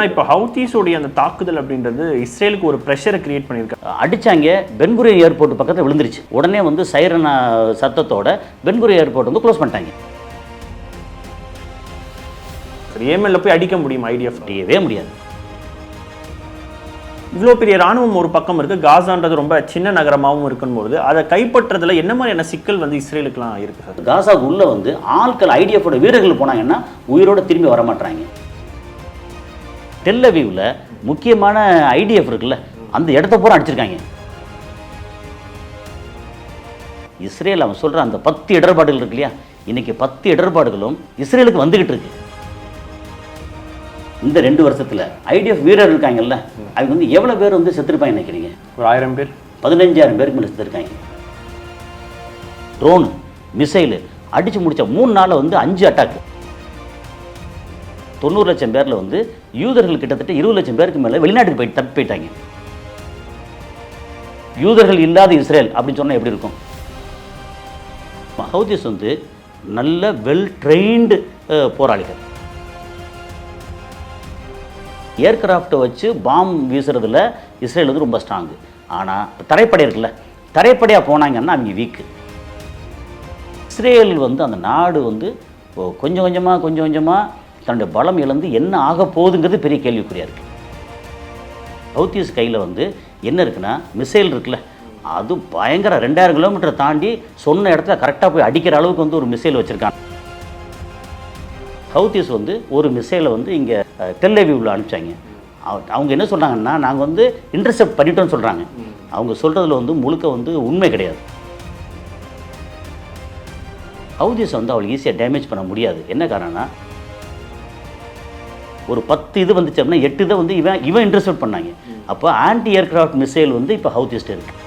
இப்போ ஹவுத்தீஸோடைய அந்த தாக்குதல் அப்படின்றது இஸ்ரேலுக்கு ஒரு ப்ரெஷரை கிரியேட் பண்ணியிருக்காங்க அடிச்சாங்க பென்குரி ஏர்போர்ட் பக்கத்தில் விழுந்துருச்சு. உடனே வந்து சைரன் சத்தத்தோட பென்குரி ஏர்போர்ட் வந்து க்ளோஸ் பண்ணிட்டாங்க. ஏமெல்ல போய் அடிக்க முடியும் ஐடிஎஃப் முடியவே முடியாது. இவ்வளோ பெரிய ராணுவம் ஒரு பக்கம் இருக்கு. காசான்றது ரொம்ப சின்ன நகரமாகவும் இருக்கும்போது அதை கைப்பற்றுறதுல என்ன மாதிரியான சிக்கல் வந்து இஸ்ரேலுக்குலாம் இருக்கு சார்? காசாவுக்கு உள்ள வந்து ஆட்கள் ஐடிஎஃபோட வீரர்கள் போனாங்கன்னா உயிரோட திரும்பி வர மாட்டாங்க டெல்லவியூவில் முக்கியமான ஐடிஎஃப் இருக்குல்ல அந்த இடத்த பூரா அடிச்சிருக்காங்க. இஸ்ரேல் அவன் சொல்ற அந்த பத்து இடர்பாடுகள் இருக்கு இல்லையா? இன்னைக்கு பத்து இடர்பாடுகளும் இஸ்ரேலுக்கு வந்துகிட்டு இருக்கு. இந்த ரெண்டு வருஷத்துல ஐடிஎஃப் வீரர் இருக்காங்கல்ல அவங்க வந்து எவ்வளவு பேர் வந்து செத்துருப்பாங்க நினைக்கிறீங்க? ஒரு ஆயிரம் பேர். பதினஞ்சாயிரம் பேருக்கு மேலே செத்துருக்காங்க. ட்ரோனு மிசைலு அடிச்சு முடிச்ச மூணு நாளில் வந்து அஞ்சு அட்டாக் தொண்ணூறு லட்சம் பேரில் வந்து யூதர்கள் கிட்டத்தட்ட இருபது லட்சம் பேருக்கு மேலே வெளிநாட்டுக்கு போய் தப்பி போயிட்டாங்க. யூதர்கள் இல்லாத இஸ்ரேல் அப்படின்னு சொன்னால் எப்படி இருக்கும்? ஹவுதிஸ் வந்து நல்ல வெல் ட்ரெயின்டு போராளிகள். ஏர்கிராஃப்டை வச்சு பாம் வீசுறதுல இஸ்ரேல் வந்து ரொம்ப ஸ்ட்ராங்கு ஆனால் தரைப்படை இருக்குல்ல தரைப்படையாக போனாங்கன்னா அவங்க வீக்கு இஸ்ரேல் வந்து அந்த நாடு வந்து கொஞ்சம் கொஞ்சமாக கொஞ்சம் கொஞ்சமாக தன்னுடைய பலம் இழந்து என்ன ஆக போகுதுங்கிறது பெரிய கேள்விக்குறியாக இருக்குது ஹவுத்திஸ் கையில் வந்து என்ன இருக்குன்னா மிசைல் இருக்குல்ல அது பயங்கர ரெண்டாயிரம் கிலோமீட்டர் தாண்டி சொன்ன இடத்துல கரெக்டாக போய் அடிக்கிற அளவுக்கு வந்து ஒரு மிசைல் வச்சுருக்காங்க. ஹவுத்திஸ் வந்து ஒரு மிசைலை வந்து இங்கே டெல்லவியூவில் அனுப்பிச்சாங்க. அவ- அவங்க என்ன சொல்கிறாங்கன்னா நாங்கள் வந்து இன்டர்செப்ட் பண்ணிட்டோம்னு சொல்கிறாங்க அவங்க சொல்கிறதுல வந்து முழுக்க வந்து உண்மை கிடையாது. ஹவுதிஸ் வந்து அவளுக்கு ஈஸியாக டேமேஜ் பண்ண முடியாது. என்ன காரணம்னா ஒரு பத்து இது வந்துச்சு அப்படின்னா எட்டு இதை வந்து இவன் இவன் இன்டர்செப்ட் பண்ணாங்க. அப்போ ஆன்டி ஏர்கிராஃப்ட் மிசைல் வந்து இப்போ ஹவுதிஸ்ட் இருக்குது